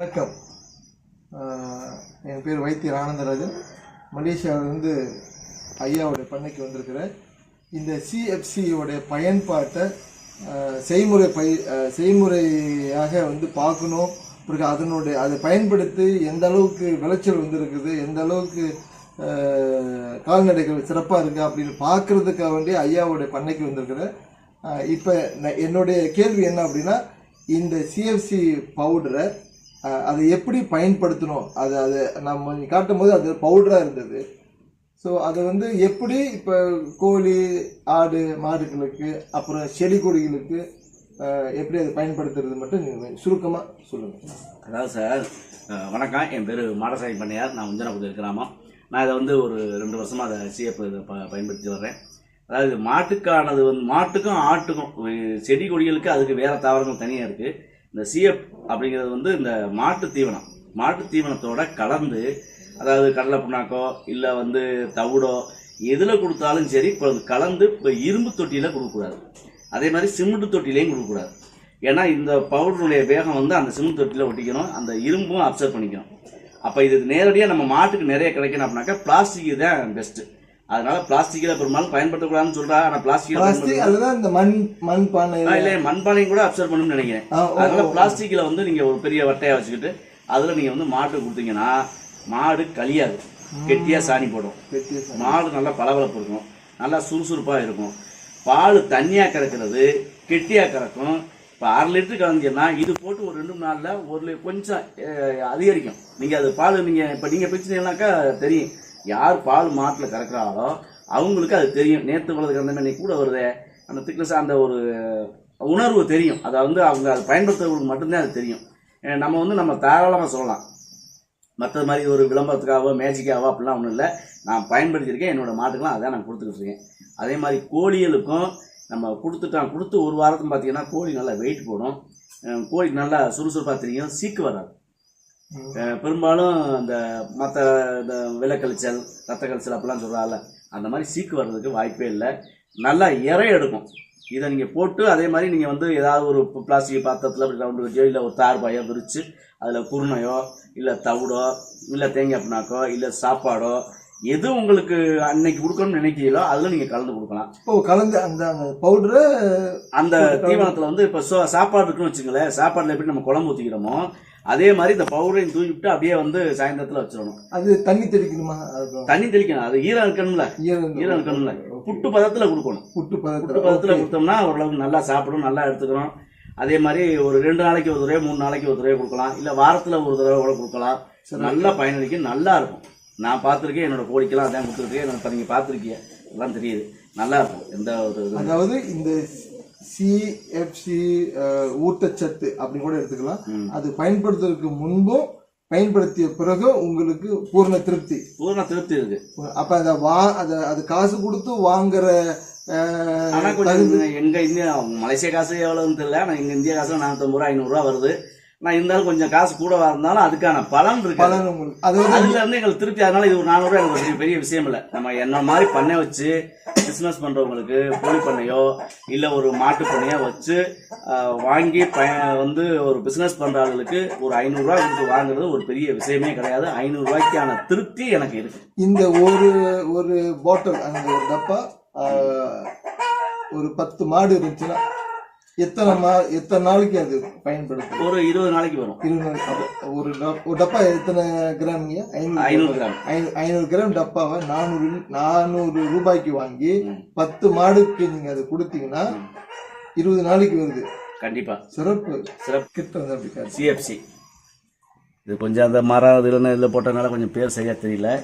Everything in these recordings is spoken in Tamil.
வணக்கம். என் பேர் வைத்தியர் ஆனந்தராஜன். மலேசியாவிலிருந்து ஐயாவுடைய பண்ணைக்கு வந்திருக்கிறேன் இந்த சிஎஃப்சியோடைய பயன்பாட்டை செய்முறை பய செய்முறையாக வந்து பார்க்கணும். பிறகு அதனுடைய அதை பயன்படுத்தி எந்த அளவுக்கு விளைச்சல் வந்திருக்குது எந்த அளவுக்கு கால்நடைகள் சிறப்பாக இருக்குது அப்படின்னு பார்க்கறதுக்காக வேண்டி ஐயாவுடைய பண்ணைக்கு வந்திருக்கிறேன் இப்போ என்னுடைய கேள்வி என்ன அப்படின்னா இந்த சிஎஃப்சி பவுடரை அதை எப்படி பயன்படுத்தணும்? அது அது நம்ம காட்டும் போது அது பவுடராக இருந்தது. ஸோ அதை வந்து எப்படி இப்போ கோழி ஆடு மாடுகளுக்கு அப்புறம் செடி கொடிகளுக்கு எப்படி அதை பயன்படுத்துறது மட்டும் நீங்கள் சுருக்கமாக சொல்லுங்கள் அதாவது சார் வணக்கம். என் பேர் மாடசாமி பண்ணையார். நான் உஞ்சனபுத்தூர் கிராமம் நான் இதை வந்து ஒரு ரெண்டு வருஷமாக அதை சிஎப் இதை ப பயன்படுத்தி வர்றேன். அதாவது மாட்டுக்கானது வந்து மாட்டுக்கும் ஆட்டுக்கும் செடி கொடிகளுக்கு அதுக்கு வேறு தாவரங்கள் தனியாக இருக்குது இந்த சிஎப் அப்படிங்கிறது வந்து இந்த மாட்டு தீவனம். மாட்டு தீவனத்தோட கலந்து அதாவது கடலை புண்ணாக்கோ இல்லை வந்து தவிடோ எதில் கொடுத்தாலும் சரி இப்போ கலந்து இப்போ இரும்பு தொட்டியில் கொடுக்கக்கூடாது. அதே மாதிரி சிமெண்ட் தொட்டிலையும் கொடுக்கக்கூடாது. ஏன்னா இந்த பவுடருடைய வேகம் வந்து அந்த சிமெண்ட் தொட்டியில் ஒட்டிக்கணும் அந்த இரும்பும் அப்சர்வ் பண்ணிக்கணும். அப்போ இது நேரடியாக நம்ம மாட்டுக்கு நிறைய கிடைக்கணும் அப்படின்னாக்கா பிளாஸ்டிக் தான் பெஸ்ட்டு அதனால பிளாஸ்டிக்கில் பெரும்பாலும் பயன்படுத்தக்கூடாதுன்னு சொல்றா. ஆனால் பிளாஸ்டிக் பிளாஸ்டிக் அதுதான் இந்த மண் மண் பானை இல்லை மண்பானையும் கூட அப்சர்வ் பண்ணணும்னு நினைக்கிறேன். அதனால ஓ. பிளாஸ்டிக்ல வந்து நீங்க ஒரு பெரிய வட்டையா வச்சுக்கிட்டு அதுல நீங்க வந்து மாட்டு கொடுத்தீங்கன்னா மாடு கழியாது கெட்டியா சாணி போடும். மாடு நல்லா பளபளப்பு இருக்கும். நல்லா சுறுசுறுப்பா இருக்கும். பால் தண்ணியா கறக்கிறது கெட்டியா கறக்கும். இப்போ அரை லிட்டர் கலந்தீங்கன்னா இது போட்டு ஒரு ரெண்டு மூணு நாள்ல ஒரு கொஞ்சம் அதிகரிக்கும். நீங்க அது பால் நீங்க இப்ப நீங்க பிரிச்சீங்கன்னாக்கா தெரியும். யார் பால் மாட்டில் கறக்குறாங்களோ அவங்களுக்கு அது தெரியும். நேற்று உள்ளது கறந்த இன்னைக்கு கூட வருதே. அந்த திக்னஸ் அந்த ஒரு உணர்வு தெரியும். அதை வந்து அவங்க அதை பயன்படுத்துறவங்களுக்கு மட்டும்தான் அது தெரியும். நம்ம வந்து நம்ம தாராளமாக சொல்லலாம். மற்றது மாதிரி ஒரு விளம்பரத்துக்காகவோ மேஜிக்காகவோ அப்படிலாம் ஒன்றும் இல்லை. நான் பயன்படுத்தியிருக்கேன். என்னோடய மாட்டுக்கெல்லாம் அதான் நான் கொடுத்துக்கிட்டு இருக்கேன் அதே மாதிரி கோழிகளுக்கும் நம்ம கொடுத்துட்டோம் கொடுத்து ஒரு வாரத்துக்கு பார்த்தீங்கன்னா கோழி நல்லா வெயிட் போடும். கோழிக்கு கோழி நல்லா சுறுசுறுப்பாக தெரியும். சீக்கு வராது. பெரும்பாலும் இந்த மற்ற இந்த விலக்கழிச்சல் ரத்த கழிச்சல் அப்படிலாம் சொல்கிறாங்கல்ல அந்த மாதிரி சீக்கு வர்றதுக்கு வாய்ப்பே இல்லை. நல்லா இறை எடுக்கும். இதை நீங்கள் போட்டு அதே மாதிரி நீங்கள் வந்து ஏதாவது ஒரு பிளாஸ்டிக் பாத்திரத்தில் அப்படி ரவுண்டு வச்சோ இல்லை ஒரு தார் பாயோ விரித்து அதில் குருணையோ இல்லை தவிடோ இல்லை தேங்காய் பிண்ணாக்கோ இல்லை சாப்பாடோ எது உங்களுக்கு அன்னைக்கு கொடுக்கணும்னு நினைக்கிறீங்களோ அதில் நீங்கள் கலந்து கொடுக்கலாம். ஓ கலந்து அந்த அந்த பவுடரை அந்த தீவனத்தில் வந்து இப்போ சாப்பாடு இருக்குன்னு வச்சுங்களேன் சாப்பாட்டில் எப்படி நம்ம குழம்பு ஊற்றிக்கிறோமோ அதே மாதிரி இந்த பவுடரையும் தூவி விட்டு அப்படியே வந்து சாயந்தரத்தில் வச்சிடணும். அது தண்ணி தெளிக்கணுமா? தண்ணி தெளிக்கணும். அது ஈரம் இருக்கணும்ல ஈரம் ஈரம் இருக்கணும்ல புட்டு பதத்தில் கொடுக்கணும். புட்டு புட்டு பதத்தில் கொடுத்தோம்னா ஓரளவுக்கு நல்லா சாப்பிடும் நல்லா எடுத்துக்கிறோம் அதே மாதிரி ஒரு ரெண்டு நாளைக்கு ஒரு தடவை மூணு நாளைக்கு ஒரு தடவை கொடுக்கலாம். இல்லை வாரத்தில் ஒரு தடவை கூட கொடுக்கலாம். நல்லா பயனளிக்கும் நல்லா இருக்கும். நான் பார்த்துருக்கேன் என்னோட கோழிக்கெல்லாம் அதான் கொடுத்துருக்கேன் இப்போ நீங்கள் பார்த்துருக்கீங்க. எல்லாம் தெரியுது. நல்லா இருக்கும். எந்த ஒரு அதாவது இந்த சிஎஃப்சி ஊட்டச்சத்து அப்படி கூட எடுத்துக்கலாம். அது பயன்படுத்துறதுக்கு முன்பும் பயன்படுத்திய பிறகு உங்களுக்கு பூர்ண திருப்தி. பூர்ண திருப்தி இருக்கு. அப்ப அத வா அத அது காசு கொடுத்து வாங்குற எங்க இந்தியா மலேசியா காசு எவ்வளவுன்னு தெரியல ஆனா எங்க இந்திய காசு நானூத்தம்பது ரூபா ஐநூறு ரூபா வருது. நான் இருந்தாலும் கொஞ்சம் காசு கூட இருந்தாலும் அதுக்கான பலன் இருக்கு. பலன் உங்களுக்கு. அது அதுல இருந்து எங்களுக்கு திருப்தி. அதனால இது ஒரு நானூறு எனக்கு ஒரு பெரிய- விஷயம் இல்ல. நம்ம என்ன மாதிரி பண்ணை வச்சு பிசினஸ் பண்றவங்களுக்கு கோழி பண்ணையோ இல்ல ஒரு மாட்டு பண்ணையோ வச்சு வாங்கி பய வந்து ஒரு பிசினஸ் பண்ற ஆளுகளுக்கு ஒரு ஐநூறு ரூபாய் கொடுத்து வாங்குறது ஒரு பெரிய விஷயமே கிடையாது. ஐநூறு ரூபாய்க்கான திருப்தி எனக்கு இருக்கு. இந்த ஒரு ஒரு பாட்டில் அந்த ஒரு டப்பா ஒரு பத்து மாடு இருந்துச்சுன்னா எத்தனை மா எத்தனை நாளைக்கு அது பயன்படுத்தும்? ஒரு இருபது நாளைக்கு வரும். இருபது நாள் ஒரு ஒரு டப்பா எத்தனை கிராம்ங்க ஐநூறு கிராம். ஐநூ- ஐநூறு கிராம் டப்பாவை நானூறு நானூறு ரூபாய்க்கு வாங்கி. பத்து மாடுக்கு நீங்க அதை கொடுத்தீங்கன்னா இருபது நாளைக்கு வருது. கண்டிப்பா. சிறப்பு. சிறப்பு. கிட்ட வந்து. சிஎஃப்சி இது கொஞ்சம் அந்த மரம் இதில் இதில் போட்டதுனால கொஞ்சம் பேர் சரியாக தெரியல.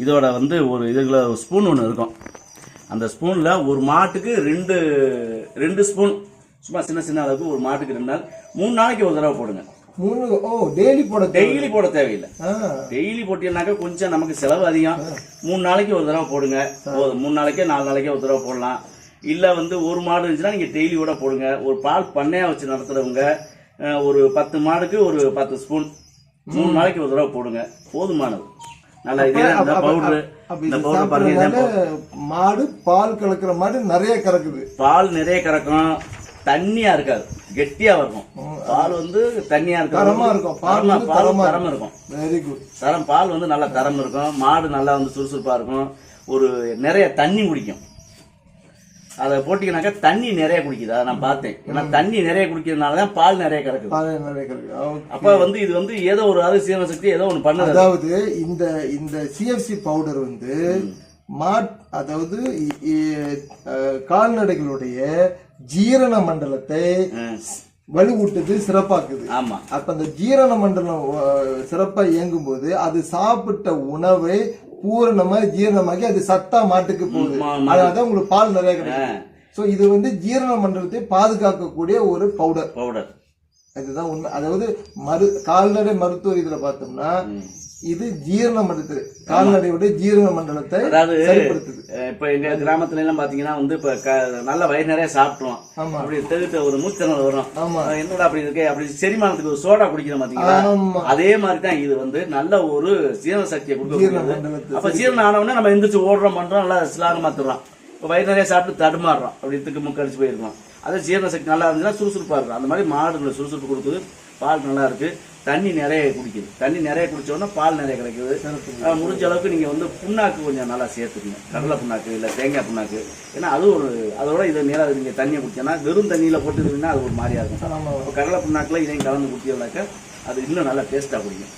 இதோட வந்து ஒரு இதுல ஒரு ஸ்பூன் ஒன்று இருக்கும். அந்த ஸ்பூனில் ஒரு மாட்டுக்கு ரெண்டு ரெண்டு ஸ்பூன் சும்மா சின்ன சின்ன அளவுக்கு ஒரு மாட்டுக்கு ரெண்டு நாள் மூணு நாளைக்கு ஒரு தடவை போடுங்க. மூணு ஓ டெய்லி போட. டெய்லி போட தேவையில்லை. டெய்லி போட்டீங்கன்னாக்கா கொஞ்சம் நமக்கு செலவு அதிகம். மூணு நாளைக்கு ஒரு தடவை போடுங்க. மூணு நாளைக்கே நாலு நாளைக்கே ஒரு தடவை போடலாம். இல்லை வந்து ஒரு மாடு இருந்துச்சுன்னா நீங்கள் டெய்லி கூட போடுங்க. ஒரு பால் பண்ணையாக வச்சு நடத்துறவங்க அஹ், ஒரு பத்து மாடுக்கு ஒரு பத்து ஸ்பூன் மூணு நாளைக்கு ஒரு தடவை போடுங்க. போதுமானது. நல்லா இதே இந்த பவுடரு மாடு பால் கலக்கிற மாடு நிறைய கறக்குது. பால் நிறைய கறக்கும். தண்ணியா இருக்காது. கெட்டியா இருக்கும் பால் வந்து தண்ணியா இருக்கும். தரமா இருக்கும். பால் பால் தரமா இருக்கும். வெரி குட் தரம் பால் வந்து நல்லா தரம் இருக்கும். மாடு நல்லா வந்து சுறுசுறுப்பா இருக்கும். ஒரு நிறைய தண்ணி குடிக்கும். அதை போட்டீங்கன்னாக்கா தண்ணி நிறைய குடிக்குது. அதை நான் பார்த்தேன். ஏன்னா தண்ணி நிறைய குடிக்கிறதுனால தான் பால் நிறைய கறக்குது. பால் நிறைய Okay. அப்ப வந்து இது வந்து ஏதோ ஒரு அதிசய சக்தி ஏதோ ஒண்ணு பண்ணுது அதாவது இந்த இந்த சிஎஃப்சி பவுடர் வந்து மாட் அதாவது கால்நடைகளுடைய ஜீரண மண்டலத்தை. வலுவூட்டுது சிறப்பாக்குது. ஆமா. அப்ப அந்த ஜீரண மண்டலம் சிறப்பா இயங்கும் போது அது சாப்பிட்ட உணவை பூரணமா ஜீரணமாக்கி அது சத்தா மாட்டுக்கு போகுது. மா- மா- அதனால உங்களுக்கு பால் நிறைய கிடைக்கும். சோ இது வந்து ஜீரண மண்டலத்தை பாதுகாக்கக்கூடிய ஒரு பவுடர். பவுடர். இதுதான் உண்மை. அதாவது மரு கால்நடை மருத்துவ இதுல பார்த்தோம்னா இது ஜீரண மண்டலத்தை கால்நடையுடைய ஜீரண மண்டலத்தை அதாவது இப்ப எங்க கிராமத்துல எல்லாம் பாத்தீங்கன்னா வந்து இப்ப நல்ல வயிறு நிறைய சாப்பிட்டுருவோம் ஆமா. அப்படி தெருத்த ஒரு மூச்சனல் வரும். என்னடா அப்படி இருக்கு? அப்படி செரிமானத்துக்கு ஒரு சோடா குடிக்கிறோம் பாத்தீங்களா? ஆமா. அதே மாதிரி தான் இது வந்து நல்ல ஒரு ஜீரண சக்தியை மண்டலத்தை அப்ப ஜீரணம் ஆனவுடனே நம்ம எந்திரிச்சு ஓடுறோம் பண்றோம் நல்லா ஸ்லாக மாத்துறோம் இப்போ வயிறு நிறைய சாப்பிட்டு தடுமாறுறோம். அப்படி திக்கு முக்கு அடிச்சு போயிருக்கோம். அது ஜீரண சக்தி நல்லா இருந்துச்சுன்னா சுறுசுறுப்பா இருக்கும். அந்த மாதிரி மாடுகளை சுறுசுறுப்பு கொடுக்குது. பால் நல்லா இருக்கு. தண்ணி நிறைய குடிக்குது. தண்ணி நிறைய உடனே பால் நிறைய கிடைக்குது. முடிஞ்ச அளவுக்கு நீங்க வந்து புண்ணாக்கு கொஞ்சம் நல்லா சேர்த்துக்கணும். கடலை புண்ணாக்கு இல்ல தேங்காய் புண்ணாக்கு. ஏன்னா அது ஒரு அதோட இதை நேரம் நீங்க தண்ணியை குடிச்சோன்னா வெறும் தண்ணியில போட்டுருந்தீங்கன்னா அது ஒரு மாதிரியா இருக்கும். கடலை புண்ணாக்குல இதையும் கலந்து குடிச்சோம்னாக்க அது இன்னும் நல்லா டேஸ்டா குடிக்கும்.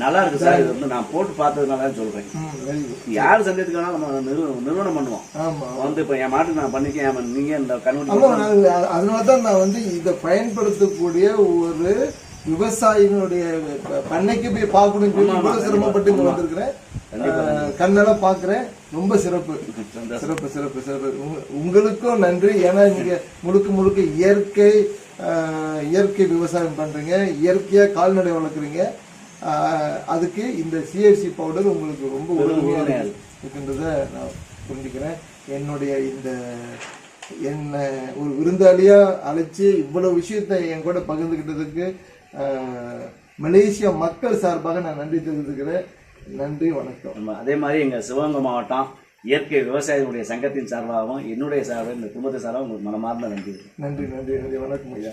நல்லா இருக்கு சார் இது வந்து நான் போட்டு பார்த்ததுனால தான் சொல்றேன். யார் சந்தேகத்துக்கு வேணாலும் நம்ம நிறுவனம் பண்ணுவோம். வந்து இப்போ என் மாட்டுக்கு நான் பண்ணிக்கேன் நீங்க இந்த நான் அதனால தான் நான் வந்து இதை பயன்படுத்தக்கூடிய ஒரு விவசாயினுடைய பண்ணைக்கு போய் பார்க்கணும்னு சொல்லி இவ்வளவு சிரமப்பட்டு இங்க வந்திருக்கிறேன். கண்ணெல்லாம் பார்க்கிறேன். ரொம்ப சிறப்பு. சிறப்பு சிறப்பு சிறப்பு. உங்க- உங்களுக்கும் நன்றி. ஏன்னா நீங்க முழுக்க முழுக்க இயற்கை இயற்கை விவசாயம் பண்றீங்க. இயற்கையா கால்நடை வளர்க்குறீங்க. அதுக்கு இந்த சிஎஃப்சி பவுடர் உங்களுக்கு ரொம்ப உதவியா இருக்கு- இருக்கின்றத நான் புரிஞ்சுக்கிறேன். என்னுடைய இந்த என்னை ஒரு விருந்தாளியா அழைச்சி இவ்வளவு விஷயத்தை என் கூட பகிர்ந்துக்கிட்டதுக்கு மலேசியா மக்கள் சார்பாக நான் நன்றி தெரிவித்துக்கிறேன். நன்றி வணக்கம். அதே மாதிரி எங்க சிவகங்கை மாவட்டம் இயற்கை விவசாயிகளுடைய சங்கத்தின் சார்பாகவும் என்னுடைய சார்பாக இந்த குடும்பத்தை சார்பாக உங்களுக்கு மனமார்ந்த நன்றி. நன்றி நன்றி நன்றி வணக்கம் ஐயா.